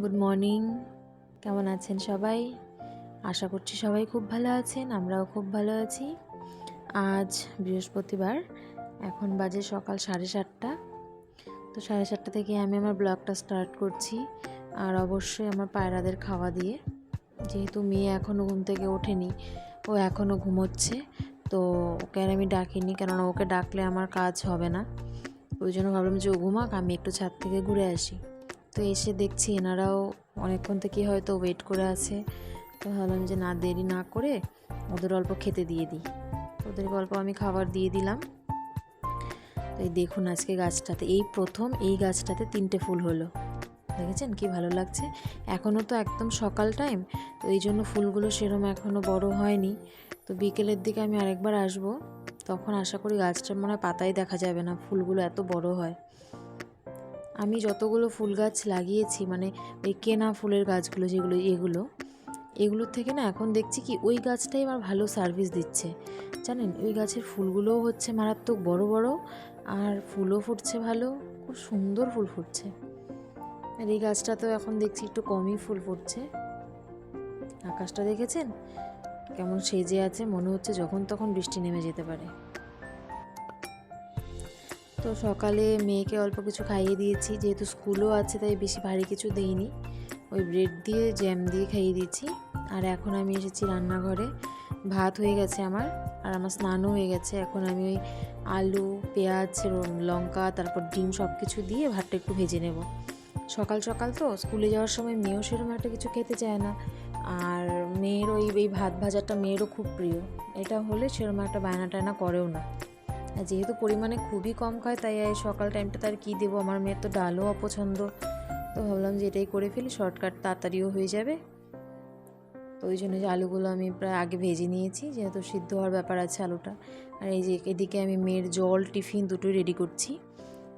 Good morning কেমন আছেন সবাই? আশা করছি সবাই খুব ভালো আছেন, আমরাও খুব ভালো আছি। আজ বৃহস্পতিবার, এখন বাজে সকাল সাড়ে সাতটা। তো সাড়ে সাতটা থেকে আমি আমার ব্লগটা স্টার্ট করছি, আর অবশ্যই আমার পায়রাদের খাওয়া দিয়ে। যেহেতু মেয়ে এখনও ঘুম থেকে ওঠেনি, ও এখনও ঘুমোচ্ছে, তো ওকে আর আমি ডাকিনি, কেননা ওকে ডাকলে আমার কাজ হবে না। ওই জন্য ভাবলাম যে ও ঘুমাক, আমি একটু ছাদ থেকে ঘুরে আসি। তো এসে দেখছি এনারাও অনেকক্ষণ থেকে হয়তো ওয়েট করে আছে। তো ভাবলাম যে না, দেরি না করে ওদের অল্প খেতে দিয়ে দিই। তো ওদেরকে অল্প আমি খাবার দিয়ে দিলাম। তো এই দেখুন আজকে গাছটাতে, এই প্রথম এই গাছটাতে তিনটে ফুল হলো। দেখেছেন কি ভালো লাগছে? এখনও তো একদম সকাল টাইম তো এই জন্য ফুলগুলো সেরম এখনও বড় হয়নি। তো বিকেলের দিকে আমি আরেকবার আসব। তখন আশা করি গাছটার মনে হয় পাতাই দেখা যাবে না, ফুলগুলো এত বড় হয়। আমি যতগুলো ফুল গাছ লাগিয়েছি মানে ওই কেনা ফুলের গাছগুলো যেগুলো, এগুলো, এগুলোর থেকে না এখন দেখছি কি ওই গাছটাই আমার ভালো সার্ভিস দিচ্ছে। জানেন, ওই গাছের ফুলগুলোও হচ্ছে মারাত্মক বড় বড় আর ফুলও ফুটছে ভালো, খুব সুন্দর ফুল ফুটছে। আর এই গাছটা তো এখন দেখছি একটু কমই ফুল ফুটছে। আকাশটা দেখেছেন? কেমন সেজে আছে, মনে হচ্ছে যখন তখন বৃষ্টি নেমে যেতে পারে। তো সকালে মেয়েকে অল্প কিছু খাইয়ে দিয়েছি, যেহেতু স্কুলও আছে তাই বেশি ভারী কিছু দিইনি। ওই ব্রেড দিয়ে জ্যাম দিয়ে খাইয়ে দিয়েছি। আর এখন আমি এসেছি রান্নাঘরে। ভাত হয়ে গেছে আমার, আর আমার স্নানও হয়ে গেছে। এখন আমি ওই আলু, পেঁয়াজ লঙ্কা, তারপর ডিম সব কিছু দিয়ে ভাতটা একটু ভেজে নেব। সকাল সকাল তো স্কুলে যাওয়ার সময় মেয়েও সেরকম একটা কিছু খেতে চায় না। আর মেয়ের ওই, এই ভাত ভাজাটা মেয়েরও খুব প্রিয়। এটা হলে সেরকম একটা বায়না টায়না করেও না। যেহেতু পরিমাণে খুবই কম খায়, তাই সকাল টাইমটা তার কী দেবো? আমার মেয়ের তো ডালও অপছন্দ। তো ভাবলাম যে এটাই করে ফেলি শর্টকাট তাড়াতাড়িও হয়ে যাবে। তো ওই জন্য যে আলুগুলো আমি প্রায় আগে ভেজে নিয়েছি, যেহেতু সিদ্ধ হওয়ার ব্যাপার আছে আলুটা। আর এই যে এদিকে আমি মেয়ের জল, টিফিন দুটোই রেডি করছি।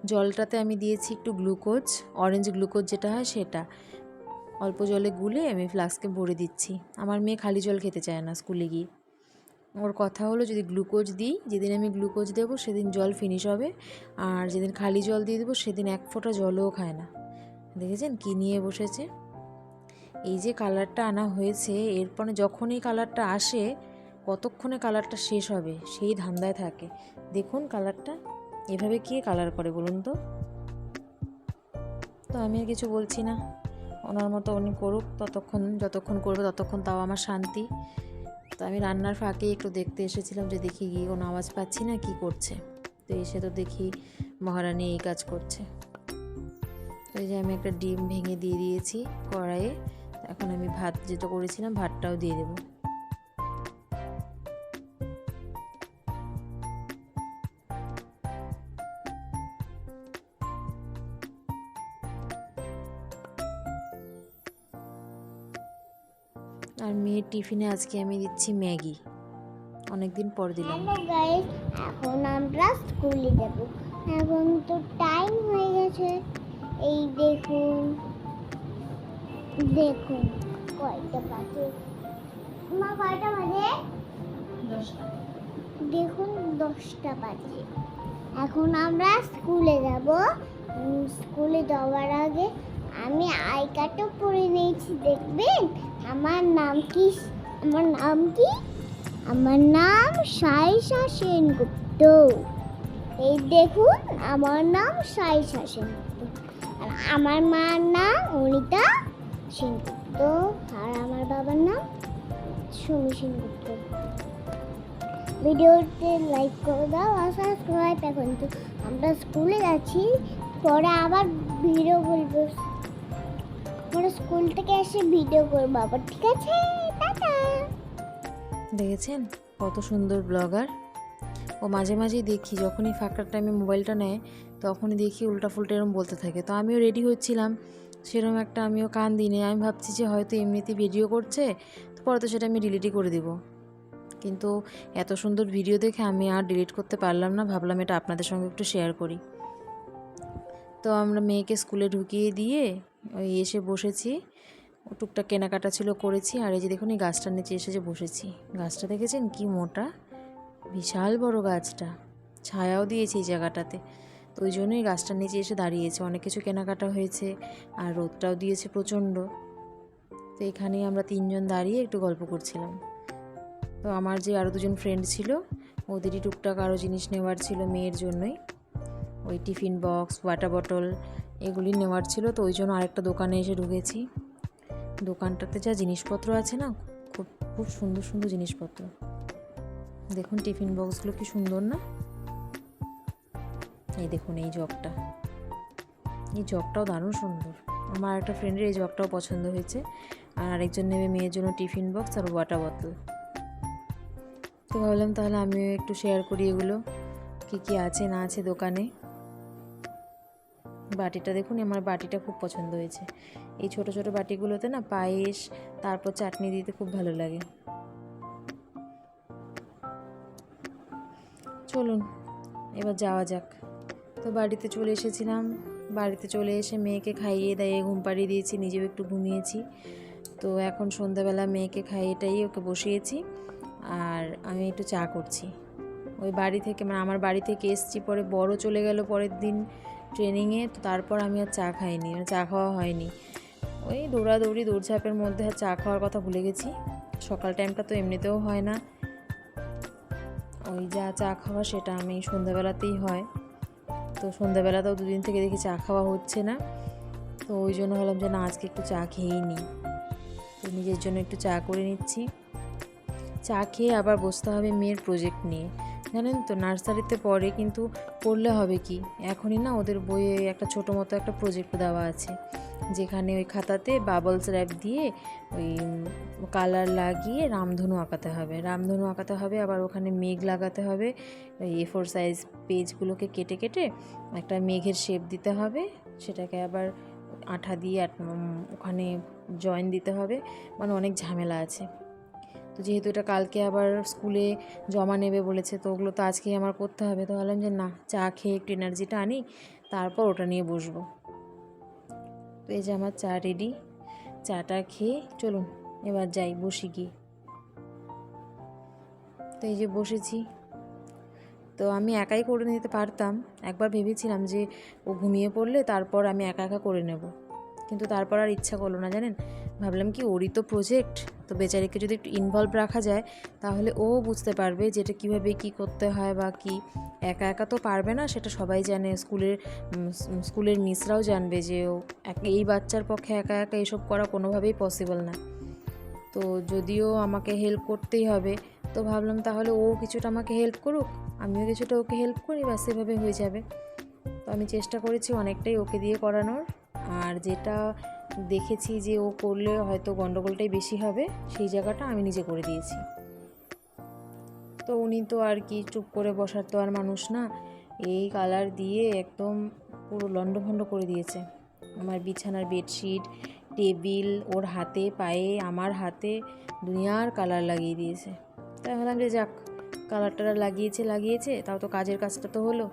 জলটাতে আমি দিয়েছি একটু গ্লুকোজ অরেঞ্জ গ্লুকোজ যেটা হয় সেটা। অল্প জলে গুলে আমি ফ্লাস্কে ভরে দিচ্ছি। আমার মেয়ে খালি জল খেতে চায় না স্কুলে গিয়ে। ওর কথা হলো যদি গ্লুকোজ দিই, যেদিন আমি গ্লুকোজ দেবো সেদিন জল ফিনিশ হবে। আর যেদিন খালি জল দিয়ে দেবো সেদিন এক ফোঁটা জলও খায় না। দেখেছেন কী নিয়ে বসেছে? এই যে কালারটা আনা হয়েছে, এরপরে যখনই কালারটা আসে, কতক্ষণে কালারটা শেষ হবে সেই ধান্দায় থাকে। দেখুন কালারটা এভাবে কে কালার করে বলুন তো? তো আমি আর কিছু বলছি না। ওনার মতো উনি করুক, ততক্ষণ, যতক্ষণ করবে ততক্ষণ তাও আমার শান্তি। তো আমি রান্নার ফাঁকে একটু দেখতে এসেছিলাম যে দেখি গিয়ে কোনো আওয়াজ পাচ্ছি না, কি করছে? তো এসে তো দেখি মহারানী এই কাজ করছে। তো এই যে আমি একটা ডিম ভেঙে দিয়ে দিয়েছি কড়াইয়ে। এখন আমি ভাত যেটা করেছিলাম ভাতটাও দিয়ে দেবো। টিফিনে আজকে আমি দিচ্ছি ম্যাগি। অনেকদিন পর দিলাম। হ্যালো এখন আমরা স্কুলে যাব। এখন তো টাইম হয়ে গেছে। এই দেখুন দেখুন কয়টা বাজে? মা কয়টা বাজে? দেখুন দশটা বাজে। এখন আমরা স্কুলে যাব। স্কুলে যাওয়ার আগে আমি আই কার্ডও পরে নিয়েছি দেখবেন? আমার নাম কি? আমার নাম কি? আমার নাম সাইসা সেনগুপ্ত। এই দেখুন, আমার নাম সাইসা সেনগুপ্ত। আর আমার মার নাম অনিতা সেনগুপ্ত। আর আমার বাবার নাম সুমি সেনগুপ্ত। ভিডিওতে লাইক করে দাও আর সাবস্ক্রাইব এখন তো। আমরা স্কুলে যাচ্ছি, পরে আবার ভিডিও স্কুল থেকে এসে ভিডিও করব, আবার ঠিক আছে? টাটা। দেখেছেন? কত সুন্দর ব্লগার। ও মাঝে মাঝেই দেখি, যখনই ফাঁকার টাইমে মোবাইলটা নেয়, তখনই দেখি উল্টা ফুলটা এরম বলতে থাকে। তো আমিও রেডি হচ্ছিলাম। সেরকম একটা আমিও কান দিই আমি ভাবছি যে হয়তো এমনিতে ভিডিও করছে, তো পরে তো সেটা আমি ডিলিটই করে দেবো। কিন্তু এত সুন্দর ভিডিও দেখে আমি আর ডিলিট করতে পারলাম না। ভাবলাম এটা আপনাদের সঙ্গে একটু শেয়ার করি। তো আমরা মেয়েকে স্কুলে ঢুকিয়ে দিয়ে ওই এসে বসেছি। ও টুকটাক কেনাকাটা ছিল করেছি আর এই যে দেখুন এই গাছটার নিচে এসে যে বসেছি। গাছটা দেখেছেন কি মোটা? বিশাল বড় গাছটা। ছায়াও দিয়েছি এই জায়গাটাতে। তো ওই জন্যই গাছটার নিচে এসে দাঁড়িয়েছে। অনেক কিছু কেনাকাটা হয়েছে আর রোদটাও দিয়েছে প্রচণ্ড। তো এখানেই আমরা তিনজন দাঁড়িয়ে একটু গল্প করছিলাম। তো আমার যে আরও দুজন ফ্রেন্ড ছিল, ওদেরই টুকটাক আরও জিনিস নেওয়ার ছিল মেয়ের জন্যই। ওই টিফিন বক্স ওয়াটার বটল এগুলি নেওয়ার ছিল, তো ওই জন্য আরেকটা দোকানে এসে ঢুকেছি। দোকানটাতে যা জিনিসপত্র আছে না, খুব খুব সুন্দর সুন্দর জিনিসপত্র। দেখুন টিফিন বক্সগুলো কি সুন্দর না? এই দেখুন এই জগটা। এই জগটাও দারুণ সুন্দর। আমার একটা ফ্রেন্ডের এই জগটাও পছন্দ হয়েছে। আর আরেকজন নেবে মেয়ের জন্য টিফিন বক্স আর ওয়াটার বোতল তো ভাবলাম তাহলে আমিও একটু শেয়ার করি এগুলো। কী কী আছে, না আছে দোকানে। বাটিটা দেখুন, আমার বাটিটা খুব পছন্দ হয়েছে। এই ছোট ছোট বাটিগুলোতে না পায়েস, তারপর চাটনি দিতে খুব ভালো লাগে। চলুন, এবার যাওয়া যাক। তো বাড়িতে চলে এসেছিলাম। বাড়িতে চলে এসে মেয়েকে খাইয়ে দাইয়ে ঘুম পাড়িয়ে দিয়েছি, নিজেও একটু ঘুমিয়েছি। তো এখন সন্ধ্যাবেলা মেয়েকে খাইয়ে টাইয়ে ওকে বসিয়েছি আর আমি একটু চা করছি। ওই বাড়ি থেকে মানে আমার বাড়ি থেকে এসছি, পরে বড় চলে গেল পরের দিন। ট্রেনিংয়ে, তো তারপর আমি আর চা খাইনি মানে চা খাওয়া হয়নি। ওই দৌড়াদৌড়ি, দৌড়ঝাঁপের মধ্যে আর চা খাওয়ার কথা ভুলে গেছি। সকাল টাইমটা তো এমনিতেও হয় না। ওই যা চা খাওয়া, সেটা আমি সন্ধ্যাবেলাতেই হয়। তো সন্ধ্যাবেলাতেও দুদিন থেকে দেখি চা খাওয়া হচ্ছে না। তো ওই জন্য ভাবলাম যে, না, আজকে একটু চা খেয়েই নিই। তো নিজের জন্য একটু চা করে নিচ্ছি। চা খেয়ে আবার বসতে হবে মেয়ের প্রজেক্ট নিয়ে। জানেন তো, নার্সারিতে পড়ে কিন্তু পড়লে হবে কি? এখনই না ওদের বইয়ে একটা ছোটো মতো একটা প্রজেক্ট দেওয়া আছে। যেখানে ওই খাতাতে বাবলস র্যাপ দিয়ে ওই কালার লাগিয়ে রামধনু আঁকাতে হবে। রামধনু আঁকাতে হবে, আবার ওখানে মেঘ লাগাতে হবে। এ ফোর সাইজ পেজগুলোকে কেটে কেটে একটা মেঘের শেপ দিতে হবে। সেটাকে আবার আঠা দিয়ে ওখানে জয়েন দিতে হবে। মানে অনেক ঝামেলা আছে। তো যেহেতু এটা কালকে আবার স্কুলে জমা নেবে বলেছে, তো ওগুলো তো আজকেই আমার করতে হবে। তো ভাবলাম যে না, চা খেয়ে একটু এনার্জিটা আনি, তারপর ওটা নিয়ে বসবো। তো এই যে আমার চা রেডি চাটা খেয়ে চলুন, এবার যাই বসি গিয়ে। তো এই যে বসেছি। তো আমি একাই করে নিতে পারতাম, একবার ভেবেছিলাম যে ও ঘুমিয়ে পড়লে তারপর আমি একা একা করে নেব। কিন্তু তারপর আর ইচ্ছা করল না, জানেন? ভাবলাম কি, ওরই তো প্রজেক্ট তো বেচারিকে যদি একটু ইনভলভ রাখা যায়, তাহলে ও বুঝতে পারবে যে এটা কীভাবে কী করতে হয় বা কি। একা একা তো পারবে না, সেটা সবাই জানে। স্কুলের স্কুলের মিসরাও জানবে যে ও এই বাচ্চার পক্ষে একা একা এসব করা কোনোভাবেই পসিবল না। তো যদিও আমাকে হেল্প করতেই হবে, তো ভাবলাম তাহলে ও কিছুটা আমাকে হেল্প করুক, আমিও কিছুটা ওকে হেল্প করি বা সেভাবে হয়ে যাবে। তো আমি চেষ্টা করেছি অনেকটাই ওকে দিয়ে করানোর। আর যেটা দেখেছি যে ও করলে হয়তো গন্ডগোলটাই বেশি হবে, সেই জায়গাটা আমি নিজে করে দিয়েছি। তো উনি তো আর কি চুপ করে বসার তো আর মানুষ না, এই কালার দিয়ে একদম পুরো লণ্ডভণ্ড করে দিয়েছে। আমার বিছানার বেডশিট, টেবিল, ওর হাতে, পায়ে, আমার হাতে দুনিয়ার কালার লাগিয়ে দিয়েছে। তাই ভাবলাম যে যাক, কালারটা লাগিয়েছে লাগিয়েছে, তাও তো কাজের কাজটা তো হলো।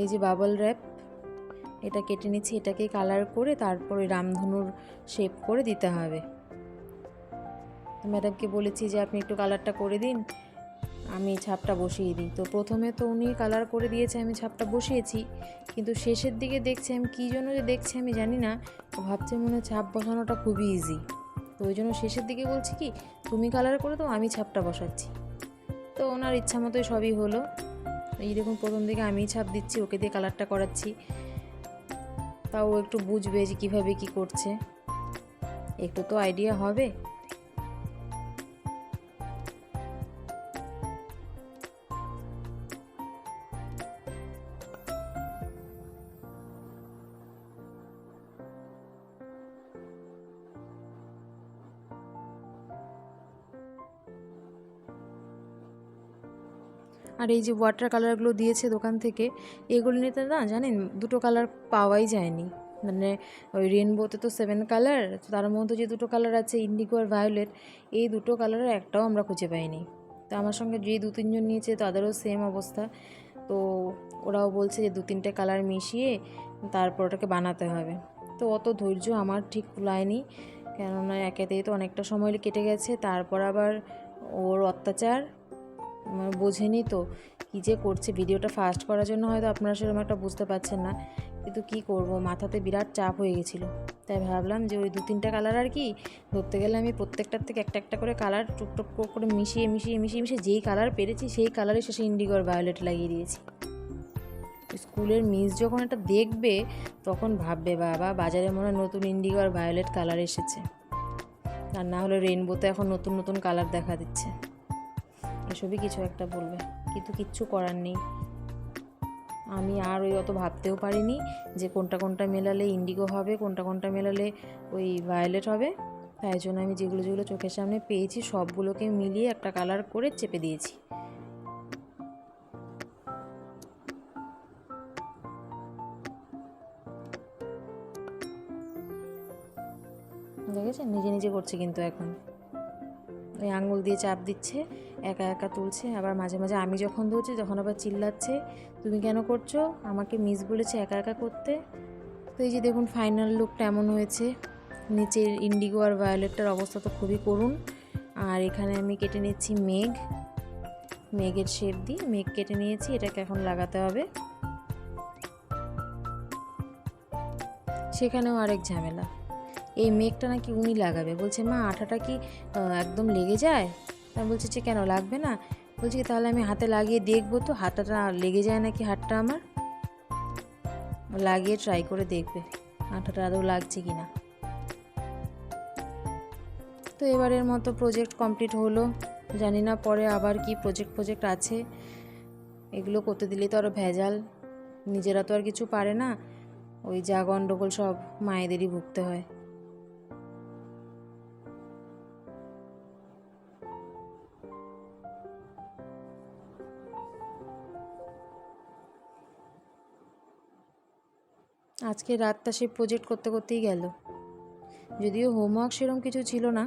এই যে বাবল র্যাপ এটা কেটে নিচ্ছি, এটাকে কালার করে তারপর রামধনুর শেপ করে দিতে হবে। তো ম্যাডামকে বলেছি যে, আপনি একটু কালারটা করে দিন, আমি ছাপটা বসিয়ে দিই। তো প্রথমে তো উনি কালার করে দিয়েছে, আমি ছাপটা বসিয়েছি, কিন্তু শেষের দিকে দেখছি আমি কী জন্য যে দেখছি আমি জানি না ভাবছে মনে হয় ছাপ বসানোটা খুবই ইজি তো ওই জন্য শেষের দিকে বলছি কি, তুমি কালার করে দাও, আমি ছাপটা বসাচ্ছি। তো ওনার ইচ্ছা মতোই সবই হলো। এই দেখুন প্রথম দিকে আমিই ছাপ দিচ্ছি, ওকে দিয়ে কালারটা করাচ্ছি। তাও একটু বুঝবে যে কীভাবে কী করছে। একটু তো আইডিয়া হবে। আর এই যে ওয়াটার কালারগুলো দিয়েছে দোকান থেকে, এগুলো নিতে না জানেন দুটো কালার পাওয়াই যায়নি। মানে ওই রেনবোতে তো সেভেন কালার তার মধ্যে যে দুটো কালার আছে ইন্ডিগো আর ভায়োলেট এই দুটো কালারের একটাও আমরা খুঁজে পাইনি। তো আমার সঙ্গে যে দু তিনজন নিয়েছে তাদেরও সেম অবস্থা। তো ওরাও বলছে যে দু তিনটে কালার মিশিয়ে তারপর ওটাকে বানাতে হবে। তো অত ধৈর্য আমার ঠিক কুলায়নি, কেননা একেতেই তো অনেকটা সময় কেটে গেছে, তারপর আবার ওর অত্যাচার মানে বোঝেনি তো কী যে করছে। ভিডিওটা ফাস্ট করার জন্য হয়তো আপনারা সেরকম একটা বুঝতে পারছেন না। কিন্তু কি করব? মাথাতে বিরাট চাপ হয়ে গেছিল। তাই ভাবলাম যে ওই দু তিনটা কালার আর কি ধরতে গেলে আমি প্রত্যেকটার থেকে একটা একটা করে কালার টুকটুক করে মিশিয়ে মিশিয়ে মিশিয়ে মিশিয়ে যেই কালার পেরেছি সেই কালারে শেষে ইন্ডিগোর ভায়োলেট লাগিয়ে দিয়েছি। স্কুলের মিস যখন এটা দেখবে তখন ভাববে, বাবা, বাজারে মনে হয় নতুন ইন্ডিগো আর ভায়োলেট কালার এসেছে। আর না হলে রেনবোতে এখন নতুন নতুন কালার দেখা দিচ্ছে। এসবই কিছু একটা বলবে। কিন্তু কিচ্ছু করার নেই। আমি আর ওই অত ভাবতেও পারিনি যে কোনটা কোনটা মেলালে ইন্ডিগো হবে, কোনটা কোনটা মেলালে ওই ভায়োলেট হবে। তাই জন্য আমি যেগুলো যেগুলো চোখের সামনে পেয়েছি, সবগুলোকে মিলিয়ে একটা কালার করে চেপে দিয়েছি। দেখেছেন? নিজে নিজে করছে কিন্তু এখন। আঙুল দিয়ে চাপ দিচ্ছে, একা একা তুলছে, আবার মাঝে মাঝে আমি যখন ধরছি, তখন আবার চিল্লাচ্ছে, তুমি কেন করছ? আমাকে মিস বলেছে একা একা করতে? তো এই যে দেখুন ফাইনাল লুকটা এমন হয়েছে। নিচের ইন্ডিগো আর ভায়োলেটটার অবস্থা তো খুবই করুণ। আর এখানে আমি কেটে নিচ্ছি মেঘ। মেঘের শেপ দিয়ে মেঘ কেটে নিয়েছি, এটাকে এখন লাগাতে হবে। সেখানেও আরেক ঝামেলা। এই মেঘটা নাকি উনি লাগাবে। বলছে, মা, আঠাটা কি একদম লেগে যায়? তা বলছে যে কেন, লাগবে না? বলছি তাহলে আমি হাতে লাগিয়ে দেখব তো, হাতটা লেগে যায় নাকি হাতটা আমার? লাগিয়ে ট্রাই করে দেখবে, আঠাটা আদৌ লাগছে কি না। তো এবারের মতো প্রজেক্ট কমপ্লিট হলো। জানি না পরে আবার কি প্রজেক্ট প্রজেক্ট আছে। এগুলো করতে দিলেই তো আরও ভেজাল। নিজেরা তো আর কিছু পারে না। ওই যা গণ্ডগোল সব মায়েদেরই ভুগতে হয়। আজকে রাতটা সেই প্রজেক্ট করতে করতেই গেল। যদিও হোমওয়ার্ক সেরকম কিছু ছিল না,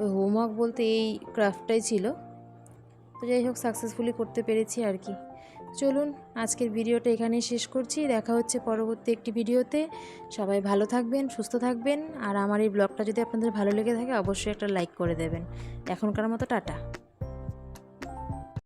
ওই হোমওয়ার্ক বলতে এই ক্রাফটটাই ছিল। তো যাই হোক সাকসেসফুলি করতে পেরেছি আর কি। চলুন, আজকের ভিডিওটা এখানেই শেষ করছি। দেখা হচ্ছে পরবর্তী একটি ভিডিওতে সবাই ভালো থাকবেন, সুস্থ থাকবেন। আর আমার এই ব্লগটা যদি আপনাদের ভালো লেগে থাকে, অবশ্যই একটা লাইক করে দেবেন। এখনকার মতো টাটা।